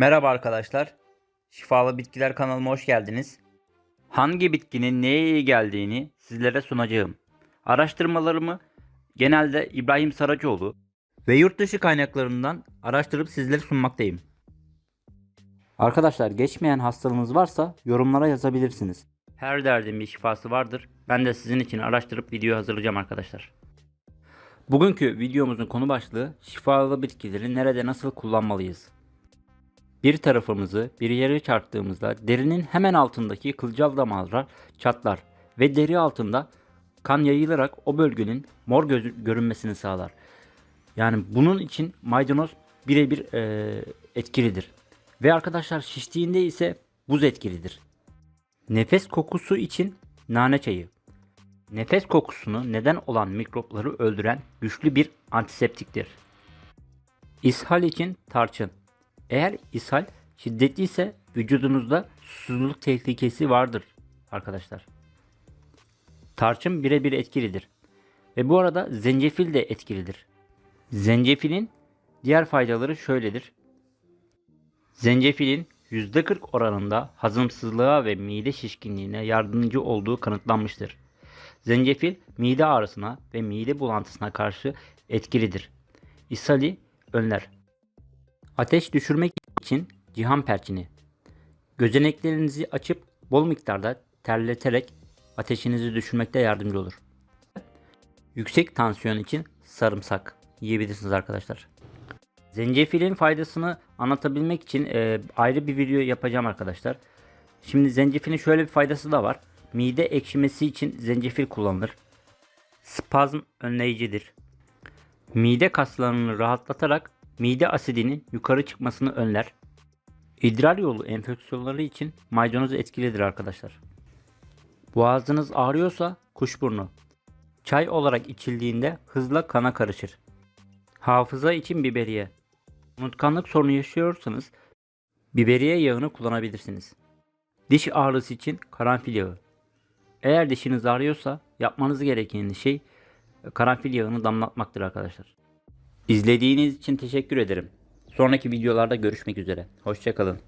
Merhaba arkadaşlar. Şifalı Bitkiler kanalıma hoş geldiniz. Hangi bitkinin neye iyi geldiğini sizlere sunacağım. Araştırmalarımı genelde İbrahim Saracoğlu ve yurt dışı kaynaklarından araştırıp sizlere sunmaktayım. Arkadaşlar geçmeyen hastalığınız varsa yorumlara yazabilirsiniz. Her derdin bir şifası vardır. Ben de sizin için araştırıp video hazırlayacağım arkadaşlar. Bugünkü videomuzun konu başlığı şifalı bitkileri nerede nasıl kullanmalıyız? Bir tarafımızı bir yere çarptığımızda derinin hemen altındaki kılcal damarlar çatlar ve deri altında kan yayılarak o bölgenin mor göz- görünmesini sağlar. Yani bunun için maydanoz birebir eee, etkilidir. Ve arkadaşlar şiştiğinde ise buz etkilidir. Nefes kokusu için nane çayı. Nefes kokusunu neden olan mikropları öldüren güçlü bir antiseptiktir. İshal için tarçın. Eğer ishal şiddetliyse vücudunuzda susuzluk tehlikesi vardır arkadaşlar. Tarçın birebir etkilidir. Ve bu arada zencefil de etkilidir. Zencefilin diğer faydaları şöyledir. Zencefilin %40 oranında hazımsızlığa ve mide şişkinliğine yardımcı olduğu kanıtlanmıştır. Zencefil mide ağrısına ve mide bulantısına karşı etkilidir. İshali önler. Ateş düşürmek için cihan perçini. Gözeneklerinizi açıp bol miktarda terleterek ateşinizi düşürmekte yardımcı olur. Yüksek tansiyon için sarımsak yiyebilirsiniz arkadaşlar. Zencefilin faydasını anlatabilmek için e, ayrı bir video yapacağım arkadaşlar. Şimdi zencefilin şöyle bir faydası da var. Mide ekşimesi için zencefil kullanılır. Spazm önleyicidir. Mide kaslarını rahatlatarak mide asidinin yukarı çıkmasını önler. İdrar yolu enfeksiyonları için maydanoz etkilidir arkadaşlar. Boğazınız ağrıyorsa kuşburnu. Çay olarak içildiğinde hızla kana karışır. Hafıza için biberiye. Unutkanlık sorunu yaşıyorsanız biberiye yağını kullanabilirsiniz. Diş ağrısı için karanfil yağı. Eğer dişiniz ağrıyorsa yapmanız gereken şey karanfil yağını damlatmaktır arkadaşlar. İzlediğiniz için teşekkür ederim. Sonraki videolarda görüşmek üzere. Hoşçakalın.